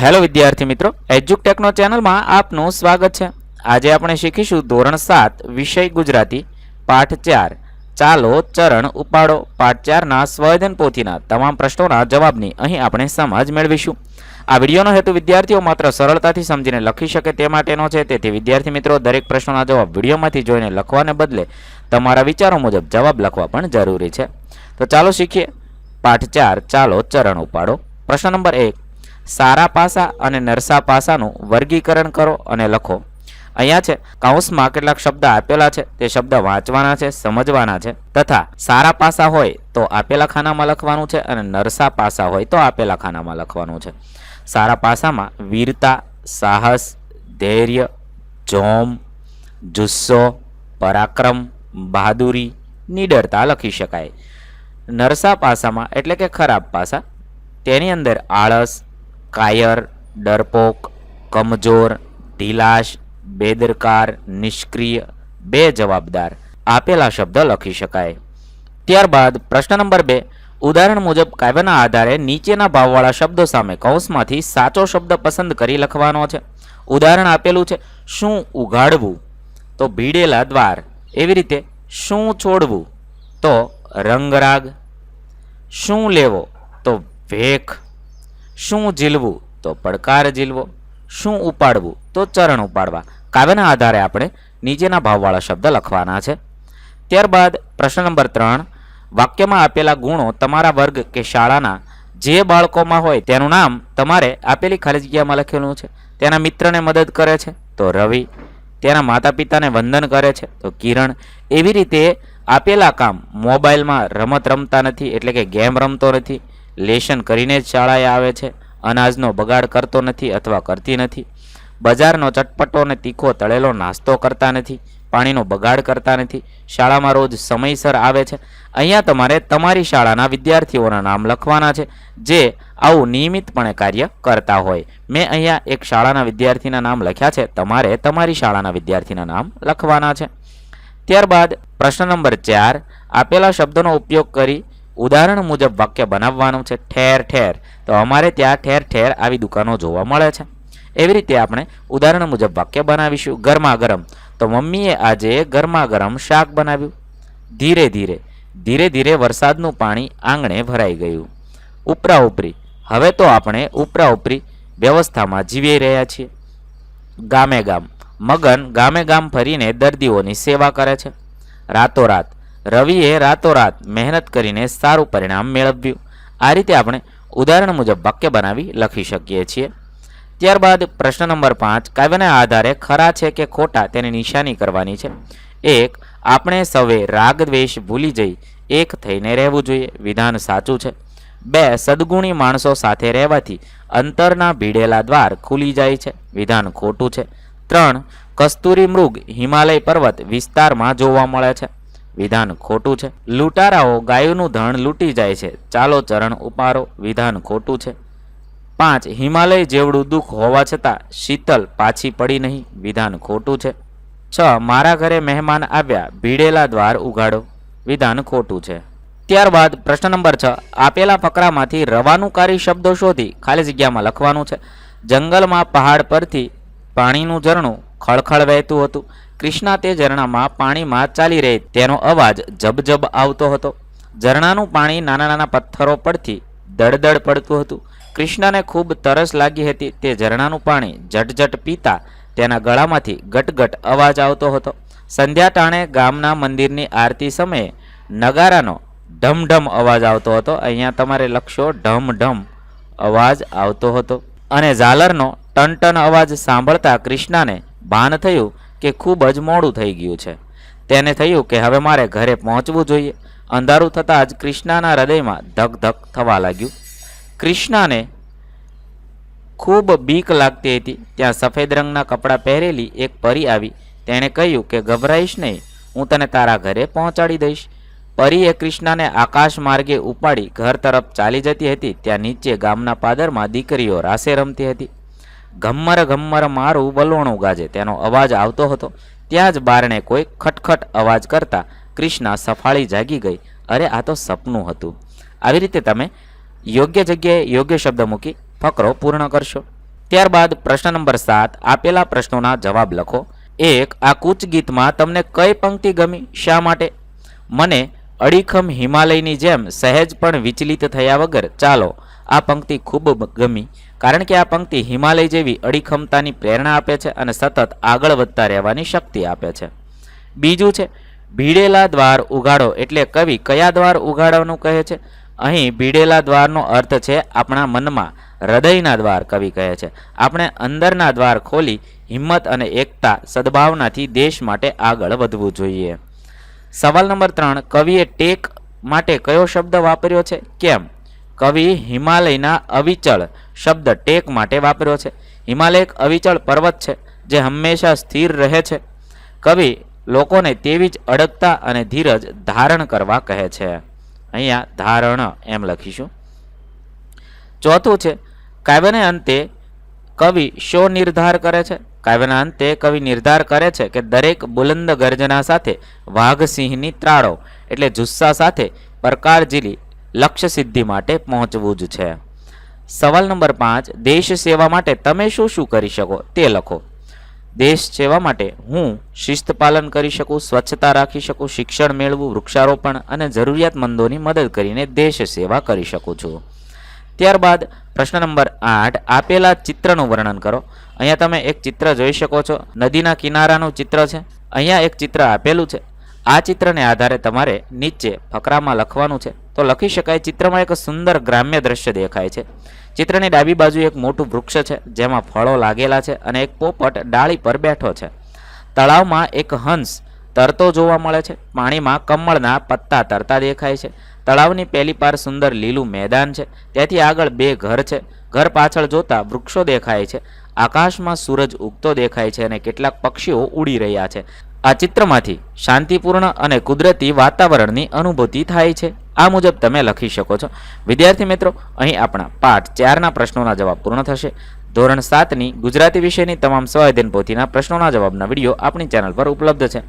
Hello વિદ્યાર્થી મિત્રો એજ્યુકટેકનો ચેનલમાં આપનું સ્વાગત છે. આજે આપણે શીખીશું ધોરણ સાત, વિષય ગુજરાતી, પાઠ ચાર. ચાલો ચરણ ઉપાડો. પાઠ ચારના સ્વયદન પોથીના તમામ પ્રશ્નોના જવાબની અહીં આપણે સમજ મેળવીશું. આ વિડીયોનો હેતુ વિદ્યાર્થીઓ માત્ર સરળતાથી સમજીને લખી શકે તે માટેનો છે. તેથી વિદ્યાર્થી મિત્રો, દરેક પ્રશ્નોના જવાબ વિડીયોમાંથી જોઈને લખવાને બદલે તમારા વિચારો મુજબ જવાબ લખવા પણ જરૂરી છે. તો ચાલો શીખીએ. પાઠ ચાર, ચાલો ચરણ ઉપાડો. પ્રશ્ન નંબર એક. સારા પાસા અને નરસા પાસાનું વર્ગીકરણ કરો અને લખો. અહીંયા છે કૌંસમાં કેટલાક શબ્દ આપેલા છે, તે શબ્દ વાંચવાના છે, સમજવાના છે, તથા સારા પાસા હોય તો આપેલા ખાનામાં લખવાનું છે અને નરસા પાસા હોય તો આપેલા ખાનામાં લખવાનું છે. સારા પાસામાં વીરતા, સાહસ, ધૈર્ય, જોમ, જુસ્સો, પરાક્રમ, બહાદુરી, નિડરતા લખી શકાય. નરસા પાસામાં એટલે કે ખરાબ પાસા. તેની અંદર આળસ કાયર, ડરપોક, કમજોર, ઢીલાશ, બેદરકાર, નિષ્ક્રિય, બે જવાબદાર. આપેલા શબ્દ લખી શકાય. ત્યારબાદ પ્રશ્ન નંબર બે. ઉદાહરણ મુજબ કાવ્યના આધારે નીચેના ભાવવાળા શબ્દો સામે કૌંસમાંથી સાચો શબ્દ પસંદ કરી લખવાનો છે. ઉદાહરણ આપેલું છે, શું ઉઘાડવું? તો ભીડેલા દ્વાર. એવી રીતે, શું છોડવું? તો રંગરાગ. શું લેવો? તો ભેખ શું ઝીલવું? તો પડકાર ઝીલવો. શું ઉપાડવું? તો ચરણ ઉપાડવા. કાવ્યના આધારે આપણે નીચેના ભાવવાળા શબ્દ લખવાના છે. ત્યારબાદ પ્રશ્ન નંબર ત્રણ. વાક્યમાં આપેલા ગુણો તમારા વર્ગ કે શાળાના જે બાળકોમાં હોય તેનું નામ તમારે આપેલી ખાલી જગ્યામાં લખેલું છે. તેના મિત્રને મદદ કરે છે. તો રવિ. તેના માતા પિતાને વંદન કરે છે. તો કિરણ. એવી રીતે આપેલા કામ મોબાઈલમાં રમત રમતા નથી, એટલે કે ગેમ રમતો નથી. લેશન કરીને જ શાળાએ આવે છે. અનાજનો બગાડ કરતો નથી અથવા કરતી નથી. બજારનો ચટપટો અને તીખો તળેલો નાસ્તો કરતા નથી. પાણીનો બગાડ કરતા નથી. શાળામાં રોજ સમયસર આવે છે. અહીંયા તમારે તમારી શાળાના વિદ્યાર્થીઓના નામ લખવાના છે, જે આવું નિયમિતપણે કાર્ય કરતા હોય. મેં અહીંયા એક શાળાના વિદ્યાર્થીના નામ લખ્યા છે. તમારે તમારી શાળાના વિદ્યાર્થીના નામ લખવાના છે. ત્યારબાદ પ્રશ્ન નંબર ચાર, આપેલા શબ્દનો ઉપયોગ કરી ઉદાહરણ મુજબ વાક્ય બનાવવાનું છે ઠેર ઠેર. તો અમારે ત્યાં ઠેર ઠેર આવી દુકાનો જોવા મળે છે. એવી રીતે આપણે ઉદાહરણ મુજબ વાક્ય બનાવીશું ગરમા ગરમ તો મમ્મીએ આજે ગરમા ગરમ શાક બનાવ્યું. ધીરે ધીરે ધીરે ધીરે વરસાદનું પાણી આંગણે ભરાઈ ગયું. ઉપરા ઉપરી, હવે તો આપણે ઉપરા ઉપરી વ્યવસ્થામાં જીવી રહ્યા છીએ. ગામે ગામ, મગન ગામે ગામ ફરીને દર્દીઓની સેવા કરે છે. રાતોરાત રવિએ રાતોરાત મહેનત કરીને સારું પરિણામ મેળવ્યું. આ રીતે આપણે ઉદાહરણ મુજબ વાક્ય બનાવી લખી શકીએ છીએ. ત્યારબાદ પ્રશ્ન નંબર પાંચ, કાવ્યના આધારે ખરા છે કે ખોટા તેની નિશાની કરવાની છે. એક, આપણે સૌએ રાગ દ્વેષ ભૂલી જઈ એક થઈને રહેવું જોઈએ. વિધાન સાચું છે. બે, સદગુણી માણસો સાથે રહેવાથી અંતરના ભીડેલા દ્વાર ખુલી જાય છે. વિધાન ખોટું છે. ત્રણ, કસ્તુરી મૃગ હિમાલય પર્વત વિસ્તારમાં જોવા મળે છે. વિધાન ખોટું છે. લૂંટારાઓ ગાયોનું ધણ લૂંટી જાય છે. ચાલો ચરણ ઉપારો વિધાન ખોટું છે. પાંચ, હિમાલય જેવડું દુઃખ હોવા છતાં શીતલ પાછી પડી નહીં. વિધાન ખોટું છે. છ, મારા ઘરે મહેમાન આવ્યા. ભીડેલા દ્વાર ઉઘાડો વિધાન ખોટું છે. ત્યારબાદ પ્રશ્ન નંબર છ, આપેલા ફકરામાંથી રવાનુકારી શબ્દો શોધી ખાલી જગ્યામાં લખવાનું છે. જંગલમાં પહાડ પરથી પાણીનું ઝરણું ખળખળ વહેતું હતું. કૃષ્ણા તે ઝરણામાં પાણીમાં ચાલી રહી. તેનો અવાજ જબજબ આવતો હતો. ઝરણાનું પાણી નાના નાના પથ્થરો પરથી દળદળ પડતું હતું. કૃષ્ણને ખૂબ તરસ લાગી હતી. તે ઝરણાનું પાણી ઝટઝટ પીતા તેના ગળામાંથી ગટગટ અવાજ આવતો હતો. સંધ્યા ટાણે ગામના મંદિરની આરતી સમયે નગારાનો ઢમઢમ અવાજ આવતો હતો. અહીંયા તમારે લખશો ઢમ અવાજ આવતો હતો. અને ઝાલરનો ટનટન અવાજ સાંભળતા કૃષ્ણાને ભાન થયું કે ખૂબ જ મોડું થઈ ગયું છે. તેને થયું કે હવે મારે ઘરે પહોંચવું જોઈએ. અંધારું થતાં જ કૃષ્ણાના હૃદયમાં ધક ધક થવા લાગ્યું. કૃષ્ણાને ખૂબ બીક લાગતી હતી. ત્યાં સફેદ રંગના કપડાં પહેરેલી એક પરી આવી. તેણે કહ્યું કે ગભરાઈશ નહીં, હું તને તારા ઘરે પહોંચાડી દઈશ. પરીએ કૃષ્ણાને આકાશ માર્ગે ઉપાડી ઘર તરફ ચાલી જતી હતી. ત્યાં નીચે ગામના પાદરમાં દીકરીઓ રાસે રમતી હતી. ઘમ્મર ઘમ્મર મારું વલોણું ગાજે. તેનો અવાજ આવતો હતો. ત્યાં જ બારણે કોઈ ખટખટ અવાજ કરતા કૃષ્ણા સફાળી જાગી ગઈ. અરે, આ તો સપનું હતું. આવી રીતે તમે યોગ્ય જગ્યાએ યોગ્ય શબ્દ મૂકી ફકરો પૂર્ણ કરશો. ત્યારબાદ પ્રશ્ન નંબર સાત, આપેલા પ્રશ્નોના જવાબ લખો. એક, આ કૂચ ગીતમાં તમને કઈ પંક્તિ ગમી? શા માટે? મને અડીખમ હિમાલયની જેમ સહેજ પણ વિચલિત થયા વગર ચાલો, આ પંક્તિ ખૂબ ગમી. કારણ કે આ પંક્તિ હિમાલય જેવી અડીખમતાની પ્રેરણા આપે છે અને સતત આગળ વધતા રહેવાની શક્તિ આપે છે. બીજું છે, ભીડેલા દ્વાર ઉગાડો એટલે કવિ કયા દ્વાર ઉગાડવાનું કહે છે? અહીં ભીડેલા દ્વારનો અર્થ છે આપણા મનમાં હૃદયના દ્વાર કવિ કહે છે. આપણે અંદરના દ્વાર ખોલી હિંમત અને એકતા સદભાવનાથી દેશ માટે આગળ વધવું જોઈએ. સવાલ નંબર ત્રણ, કવિએ ટેક માટે કયો શબ્દ વાપર્યો છે? કેમ? કવિ હિમાલયના અવિચળ શબ્દ ટેક માટે વાપર્યો છે. હિમાલય એક અવિચળ પર્વત છે, જે હંમેશા સ્થિર રહે છે. કવિ લોકોને તેવી જ અડગતા અને ધીરજ ધારણ કરવા કહે છે. અહીંયા ધારણ એમ લખીશું. ચોથું છે, કાવ્યને અંતે કવિ શો નિર્ધાર કરે છે? કાવ્યના અંતે કવિ નિર્ધાર કરે છે કે દરેક બુલંદ ગર્જના સાથે વાઘસિંહની ત્રાળો, એટલે જુસ્સા સાથે પરકાર ઝીલી લક્ષ્ય સિદ્ધિ માટે પહોંચવું જ છે. સવાલ નંબર પાંચ, દેશ સેવા માટે તમે શું શું કરી શકો તે લખો. દેશ સેવા માટે હું શિસ્ત પાલન કરી શકું, સ્વચ્છતા રાખી શકું, શિક્ષણ મેળવું, વૃક્ષારોપણ અને જરૂરિયાતમંદોની મદદ કરીને દેશ સેવા કરી શકું છું. ત્યારબાદ પ્રશ્ન નંબર આઠ, આપેલા ચિત્રનું વર્ણન કરો. અહીંયા તમે એક ચિત્ર જોઈ શકો છો. નદીના કિનારાનું ચિત્ર છે. અહીંયા એક ચિત્ર આપેલું છે. આ ચિત્રને આધારે તમારે નીચે ફકરામાં લખવાનું છે. તો લખી શકાય ચિત્રમાં એક સુંદર ગ્રામ્ય દ્રશ્ય દેખાય છે. ચિત્રની ડાબી બાજુ એક મોટું વૃક્ષ છે, જેમાં ફળો લાગેલા છે અને એક પોપટ ડાળી પર બેઠો છે. તળાવમાં એક હંસ તરતો જોવા મળે છે. પાણીમાં કમળના પત્તા તરતા દેખાય છે. તળાવની પહેલી પાર સુંદર લીલું મેદાન છે. ત્યાંથી આગળ બે ઘર છે. ઘર પાછળ જોતા વૃક્ષો દેખાય છે. આકાશમાં સૂરજ ઉગતો દેખાય છે અને કેટલાક પક્ષીઓ ઉડી રહ્યા છે. આ ચિત્રમાંથી શાંતિપૂર્ણ અને કુદરતી વાતાવરણની અનુભૂતિ થાય છે. આ મુજબ તમે લખી શકો છો. વિદ્યાર્થી મિત્રો, અહીં આપણા પાઠ ચારના પ્રશ્નોના જવાબ પૂર્ણ થશે. ધોરણ સાતની ગુજરાતી વિષયની તમામ સ્વાધ્યાયન પોથીના પ્રશ્નોના જવાબના વીડિયો આપણી ચેનલ પર ઉપલબ્ધ છે,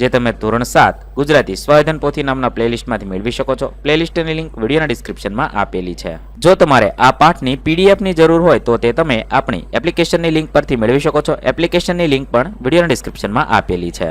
જે તમે ધોરણ સાત ગુજરાતી સ્વાધ્યાયન પોથી નામના પ્લેલિસ્ટમાંથી મેળવી શકો છો. પ્લેલિસ્ટની લિંક વિડીયોના ડિસ્ક્રિપ્શનમાં આપેલી છે. જો તમારે આ પાઠની પીડીએફની જરૂર હોય તો તે તમે આપણી એપ્લિકેશનની લિંક પરથી મેળવી શકો છો. એપ્લિકેશનની લિંક પણ વિડીયોના ડિસ્ક્રિપ્શનમાં આપેલી છે.